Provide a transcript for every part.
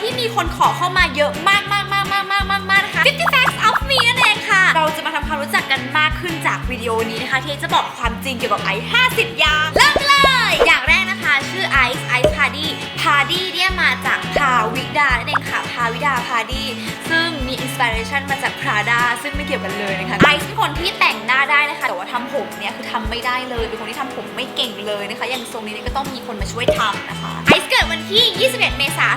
ที่มีคนขอเข้ามาเยอะมากมากมากมากมากมากมากนะคะ50 facts of me นั่นเองค่ะ เราจะมาทำความรู้จักกันมากขึ้นจากวิดีโอนี้นะคะ ที่จะบอกความจริงเกี่ยวกับไอซ์50 อย่างเริ่มเลย อย่างแรกนะคะชื่อไอซ์ไอซ์พาดี้พาดี้เนี่ยมาจากพาวิดานั่นเองค่ะพาวิดาพาดี้ซึ่งมีอินสปิเรชันมาจากพราดาซึ่งไม่เกี่ยวกันเลยนะคะไอซ์เป็นคนที่แต่ง ได้นะคะ แต่ว่าทำผมเนี่ยคือทำไม่ได้เลย เป็นคนที่ทำผมไม่เก่งเลยนะคะ อย่างทรงนี้ก็ต้องมีคนมาช่วยทำนะคะไอซ์เกิดวันที่ 21 เมษายน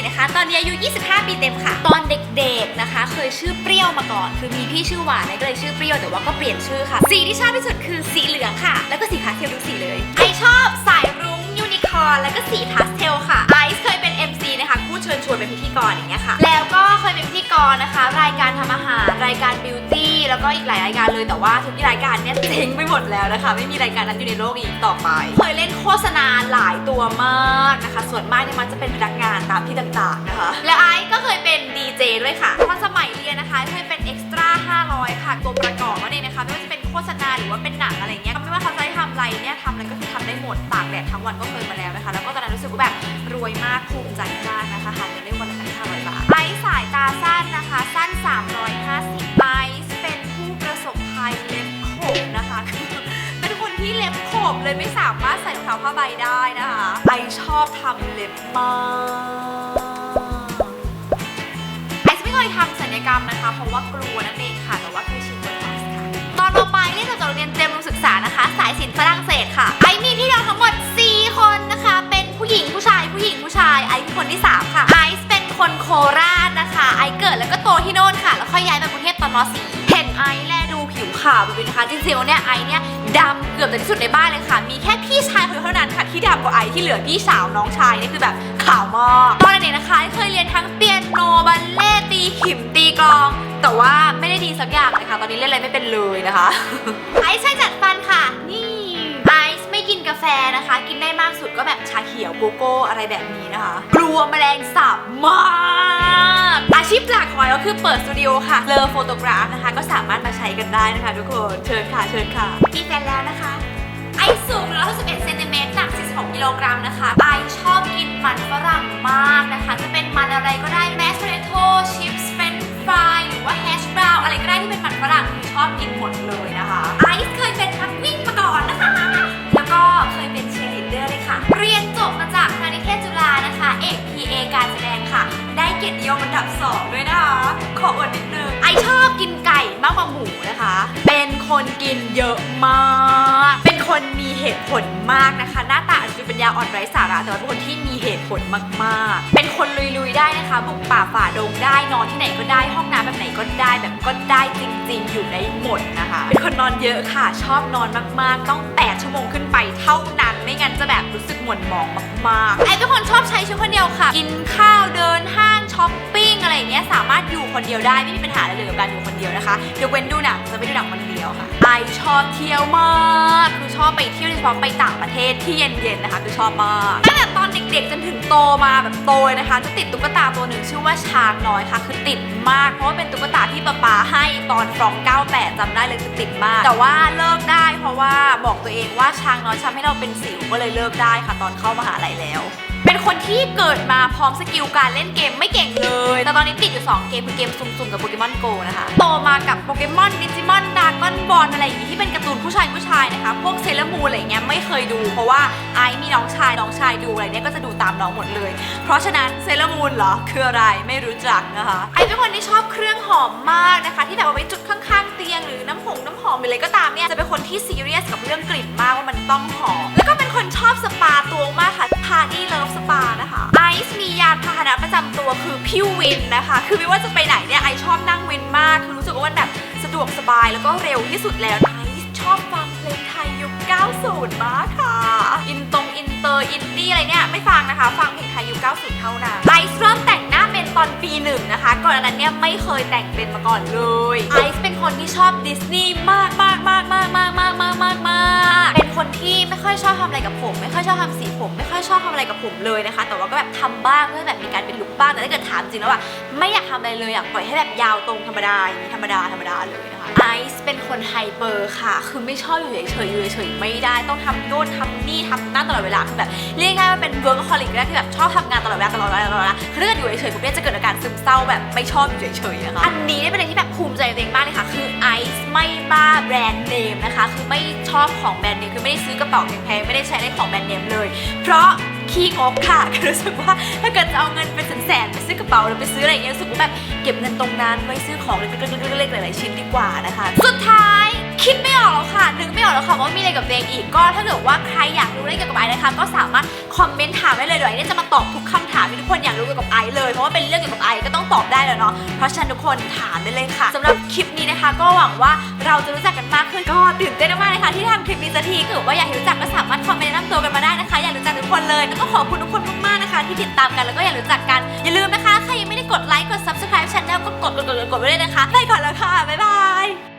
2534 นะคะ ตอนนี้อายุ 25 ปีเต็มค่ะ ตอนเด็กๆนะคะ เคยชื่อเปรี้ยวมาก่อน คือมีพี่ชื่อหวานก็เลยชื่อเปรี้ยว แต่ว่าก็เปลี่ยนชื่อค่ะ สีที่ชอบที่สุดคือสีเหลืองค่ะ แล้วก็สีพาสเทลทุกสีเลย ไอซ์ชอบสายรุ้งยูนิคอร์น แล้วก็สีพาสเทลค่ะไอซ์เคยเป็น MC นะคะผู้เชิญชวนเป็นพิธีกรอย่างเงี้ยค่ะ แล้วก็เคยเป็นพิธีกรนะคะ รายการทำอาหาร รายการบิวตี้ แล้วก็อีกหลายรายการเลยแต่ว่าทุกรายการเนี่ยเจ๊งไปหมดแล้วนะคะ ไม่มีรายการนั้นอยู่ในโลกอีกต่อไป เคยเล่นโฆษณาหลายตัวมากนะคะ ส่วนมากเนี่ยมันจะเป็นพนักงานตามที่ต่างๆนะคะ และไอซ์ก็เคยเป็นดีเจด้วยค่ะตอนสมัยเรียนนะคะเคยเป็นเอ็กซ์ตร้า500 ค่ะตัวประกอบนั่นเองนะคะไม่ว่าจะเป็นโฆษณาหรือว่าเป็นหนังอะไรเงี้ยไม่ว่าเขาจะให้ทำอะไรเนี่ยทำอะไรก็คือทำได้หมดตากแดดทั้งวันก็เคยมาแล้ว ท้าผ้าใบได้นะคะไอชอบทำเล็บมากไอซ์ไม่เคยทำศัลยกรรมนะคะ เพราะว่ากลัวนั่นเองค่ะ แต่ว่าเคยฉีดโบท็อกซ์ค่ะ ตอนมปลายเรียนจบจากโรงเรียนเตรียมอุดมศึกษานะคะ สายศิลป์ฝรั่งเศสค่ะ ไอมีพี่น้องทั้งหมด 4 คนนะคะ เป็นผู้หญิงผู้ชายผู้หญิงผู้ชาย ไอซ์คือคนที่ 3 ค่ะ ไอซ์เป็นคนโคราชนะคะ ไอเกิดแล้วก็โตที่โน่นค่ะ แล้วค่อยย้ายมากรุงเทพตอนม .4 ขาวไปเลยนะคะจริงๆแล้วเนี่ยไอเนี่ยดำเกือบจะที่สุดในบ้านเลยค่ะ มีแค่พี่ชายคนเดียวเท่านั้นค่ะที่ดำกว่าไอที่เหลือพี่สาวน้องชายเนี่ยคือแบบขาวมากตอนเด็กๆนะคะเคยเรียนทั้งเปียโนบัลเล่ต์ตีขิมตีกลอง แต่ว่าไม่ได้ดีสักอย่างเลยค่ะ ตอนนี้เล่นอะไรไม่เป็นเลยนะคะไอซ์ใช้จัดฟันค่ะ นี่ไอซ์ไม่กินกาแฟนะคะ กินได้มากสุดก็แบบชาเขียวโกโก้อะไรแบบนี้นะคะกลัวแมลงสาบมากอาชีพหลักของไอซ์ก็คือเปิดสตูดิโอค่ะเลอโฟโตกราฟนะคะ ก็สามารถมาใช้กันได้นะคะทุกคนเชิญค่ะเชิญค่ะมีแฟนแล้วนะคะไอสูง161เซนติเมตรหนัก46กิโลกรัมนะคะไอชอบกินมันฝรั่งมากนะคะ จะเป็นมันอะไรก็ได้แมสเ p โ t ชิปส ยรตินิยมอันดับ2ด้วยนะคะ ขออวดนิดนึง ไอชอบกินไก่มากกว่าหมูนะคะ เป็นคนกินเยอะมาก เป็นคนมีเหตุผลมากนะคะ หน้าตา ป็นยาอ่อนไร้สาระแต่ว่าเป็นคนที่มีเหตุผลมากๆ เป็นคนลุยๆได้นะคะบุกป่าฝ่าดงได้นอนที่ไหนก็ได้ห้องน้ำแบบไหนก็ได้แบบก็ได้จริง ๆ อยู่ได้หมดนะคะ เป็นคนนอนเยอะค่ะ ชอบนอนมากๆ ต้อง 8 ชั่วโมงขึ้นไปเท่านั้น ไม่งั้นจะแบบรู้สึกหม่นหมองมากๆไอ้เป็นคนชอบใช้ชีวิตคนเดียวค่ะ กินข้าวเดินห้างช้อปปิ้ง คนเดียวได้ไม่มีปัญหาอะไรเลยกับการอยู่คนเดียวนะคะยกเว้นดูหนังจะไม่ดูหนังคนเดียวค่ะไอชอบเที่ยวมากคือชอบไปเที่ยวโดยเฉพาะไปต่างประเทศที่เย็นๆนะคะคือชอบมากตั้งแต่ตอนเด็กๆจนถึงโตมาแบบโตนะคะ จะติดตุ๊กตาตัวหนึ่งชื่อว่าช้างน้อยค่ะ คือติดมาก เพราะว่าเป็นตุ๊กตาที่ป๊าป๊าให้ตอนฟรอง98จำได้เลยคือติดมาก แต่ว่าเลิกได้เพราะว่าบอกตัวเองว่าช้างน้อยทำให้เราเป็นสิวก็เลยเลิกได้ค่ะ ตอนเข้ามหาลัยแล้ว เป็นคนที่เกิดมาพร้อมสกิลการเล่นเกมไม่เก่งเลย แต่ตอนนี้ติดอยู่ 2 เกมคือเกมซุ่มๆกับโปเกมอนโกนะคะ โตมากับโปเกมอนดิจิมอนดากอนบอลอะไรอย่างงี้ที่เป็นการ์ตูนผู้ชายผู้ชายนะคะ พวกเซเลมูนอะไรเงี้ยไม่เคยดู เพราะว่าไอมีน้องชายน้องชายดูอะไรเนี่ยก็จะดูตามน้องหมดเลย เพราะฉะนั้นเซเลมูนเหรอคืออะไรไม่รู้จักนะคะ ไอเป็นคนที่ชอบเครื่องหอมมากนะคะ ที่แบบเอาไว้จุดข้างๆเตียงหรือน้ำหงน้ำหอมออะไรก็ตามเนี่ยจะเป็นคนที่ซีเรียสกับเรื่องกลิ่นมากว่ามันต้องหอมแล้วก็เป็นคนชอบสปาตัวมากค่ะพา พิววินนะคะ คือไม่ว่าจะไปไหนเนี่ยไอชอบนั่งวินมาก คือรู้สึกว่ามันแบบสะดวกสบายแล้วก็เร็วที่สุดแล้วไอซ์ชอบฟังเพลงไทยยุค 90 มากค่ะ อินตรงอินเตอร์อินดี้อะไรเนี่ยไม่ฟังนะคะ ฟังเพลงไทยยุค 90 เท่านั้นไอซ์เริ่มแต่งหน้าเป็นตอนปีหนึ่งนะคะ ก่อนอันนั้นเนี่ยไม่เคยแต่งเป็นมาก่อนเลย ไอซ์เป็นคนที่ชอบดิสนีย์มากมากมากมากมากมากมากมาก คนที่ไม่ค่อยชอบทำอะไรกับผม ไม่ค่อยชอบทำสีผม ไม่ค่อยชอบทำอะไรกับผมเลยนะคะ แต่ว่าก็แบบทำบ้างเพื่อแบบมีการเป็นลุคบ้างแต่ถ้าเกิดถามจริงแล้วว่าไม่อยากทำอะไรเลยอยากปล่อยให้แบบยาวตรงธรรมดาอย่างนี้ธรรมดาธรรมดาเลยนะคะ ไอซ์เป็นคนไฮเปอร์ค่ะ คือไม่ชอบอยู่เฉยๆอยู่เฉยๆไม่ได้ต้องทำโน่นทำนี่ทำนั่นตลอดเวลาคือแบบเรียกง่ายๆว่าเป็นเวิร์กคอลิกแรกที่แบบชอบทำงานตลอดเวลาตลอดเวลาตลอดเวลาคือถ้าเกิดอยู่เฉยๆปุ๊บเนี่ยจะเกิดอาการซึมเศร้าแบบไม่ชอบอยู่เฉยๆนะคะอันนี้เนี่ยเป็นอะไรที่แบบภูมิใจในตัวเองมากเลยค่ะ คือไอซ์ไม่บ้าแบรนด์เนมนะคะ คือไม่ชอบของแบรนด์เนมคือไม่ได้ซื้อกระเป๋าแพงๆไม่ได้ใช้ในของแบรนด์เนมเลย เพราะ ขี้งกค่ะคือรู้สึกว่าถ้าเกิดจะเอาเงินเป็นแสนๆไปซื้อกระเป๋าหรือไปซื้ออะไรอย่างเงี้ยรู้สึกว่าแบบเก็บเงินตรงนั้นไว้ซื้อของเล็กๆๆๆๆหลายๆชิ้นดีกว่านะคะ สุดท้ายคิดไม่ออกแล้วค่ะนึกไม่ออกแล้วค่ะว่ามีอะไรกับตัวเองอีกก็ถ้าเกิดว่าใครอยากรู้อะไรเกี่ยวกับไอซ์นะคะ ก็สามารถคอมเมนต์ถามได้เลยเดี๋ยวไอซ์เนี่จะมาตอบทุกคำถามที่ทุกคนอยากรู้เกี่ยวกับไอซ์เลยเพราะว่าเป็นเรื่องเกี่ยวกับไอซ์ก็ต้องตอบได้แล้วเนาะเพราะฉะนั้นทุกคนถามได้เลยค่ะสำหรับคลิปนี้นะคะ ก็หวังว่าเราจะรู้จักกันมากขึ้นก็ตื่นเต้นมากเลยค่ะที่ทำคลิปนี้สักทีคือว่าอยากรู้จักก็สามารถคอมเมนต์แนะนำตัวกันมาได้นะคะ กรู้จักทุกคนเลยแล้วก็ขอบคุณทุกคนมากๆนะคะ ที่ติดตามกันแล้วก็อยากรู้จักกัน อย่าลืมนะคะ ใครยังไม่ได้กดไลค์กด subscribe channel ก็กดกดกดกดไว้เลยนะคะ ไปก่อนแล้วค่ะ บ๊ายบาย